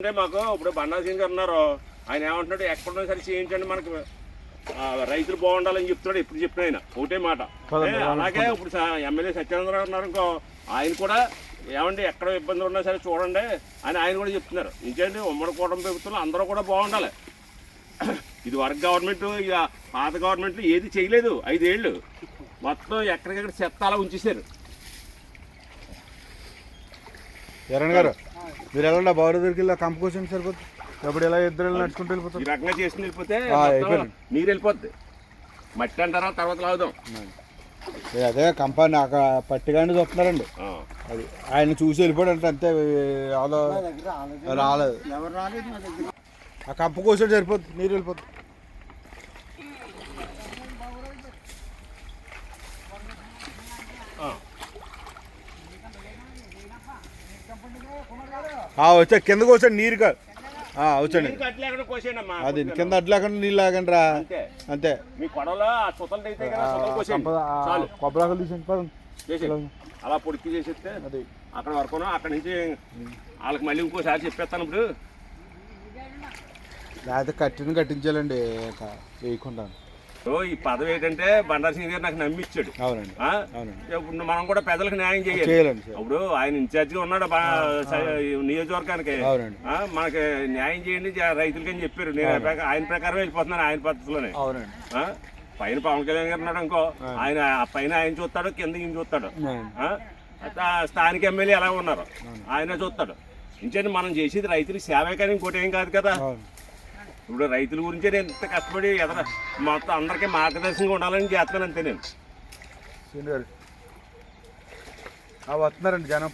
అంటే మాకు ఇప్పుడు బండా సింగ్ గారు ఉన్నారు. ఆయన ఏమంటున్నాడు ఎక్కడున్నా సరే చేయించండి మనకు? రైతులు బాగుండాలని చెప్తున్నాడు ఎప్పుడు చెప్పిన ఆయన. ఒకటే మాట. అలాగే ఇప్పుడు ఎమ్మెల్యే సత్యేంద్ర గారు ఉన్నారు ఇంకో ఆయన కూడా ఏమండి ఎక్కడ ఇబ్బందులు ఉన్నా సరే చూడండి అని ఆయన కూడా చెప్తున్నారు. ఇంకేంటి ఉమ్మడి కూటమి ప్రభుత్వంలో అందరూ కూడా బాగుండాలి. ఇది వరకు గవర్నమెంట్ ఇక పాత గవర్నమెంట్ ఏది చేయలేదు ఐదేళ్ళు. మొత్తం ఎక్కడికెక్కడ చెత్త అలా ఉంచేశారు. గారు మీరు ఎలా బాబు దగ్గరికి వెళ్ళి కంప కూర్చొని సరిపోతుంది అప్పుడు ఎలా ఇద్దరు వెళ్ళి నడుచుకుంటూ ఈ వెళ్ళిపోతారు రకంగా చేసి వెళ్ళిపోతే ఆ, మొత్తం అయిపోయింది. నీరు వెళ్ళిపోద్ది. మట్టి అంటారా తర్వాత లాగుదాం. అదే కంప నాకు పట్టిగానే చూస్తున్నారండి. ఆ. అది ఆయన చూసి వెళ్ళిపోయాడు అంటే అంతే ఆలో రాలేదు. ఎవరు రాలేదు మా దగ్గర. ఆ కంప కూర్చొని సరిపోతుంది నీరు వెళ్ళిపోతుంది వచ్చా కింద కూర్చోండి నీరు కాదు ఆ, వచ్చండి నీరు అమ్మా అది కింద లేకుండా నీళ్ళు లేకండి రా అంతే. కదా కొబ్బరాకులు తీసేయండి అలా పొడికి చేసేస్తే అది. అక్కడ వరకు అక్కడ నుంచి వాళ్ళకి మళ్ళీ ఇంకోసారి చెప్పేస్తాను ఇప్పుడు. లేకపోతే కట్టిన కట్టించాలండి వేయకుండా. సో ఈ పదవి ఏంటంటే బండారు సింగ్ గారు నాకు నమ్మిచ్చాడు. అవునండి. ఆ? అవునండి. ఇప్పుడు మనం కూడా పెద్దలకు న్యాయం చేయాలి. చేయాలండి. ఇప్పుడు ఆయన ఇన్ఛార్జిగా ఉన్నాడు బా- స- ఈ నియోజకవర్గానికి. అవునండి. ఆ, మనకి న్యాయం చేయండి జ- రైతులకి అని చెప్పారు. నేను ఆ ప్రకా- ఆయన ప్రకారం వెళ్ళిపోతున్నాను ఆయన పద్ధతిలోనే. అవునండి. ఆ? పైన పవన్ కళ్యాణ్ గారు ఉన్నాడు ఇంకో ఆయన ఆ పైన ఆయన చూస్తాడు కింద ఈయన చూస్తాడు. అవునండి. ఆ? అయితే ఆ స్థానిక ఎమ్మెల్యే ఎలా ఉన్నారు? ఆయన చూస్తాడు. ఇంకేంటి మనం చేసేది రైతులకి సేవే కానీ ఇంకోటి ఏం కాదు కదా. అవును. ఇప్పుడు రైతుల గురించి నేను ఇంత కష్టపడి ఎదర మొత్తం అందరికీ మార్గదర్శకంగా ఉండాలని చేస్తాను అంతే నేను. గారు. వస్తున్నారండి జనం.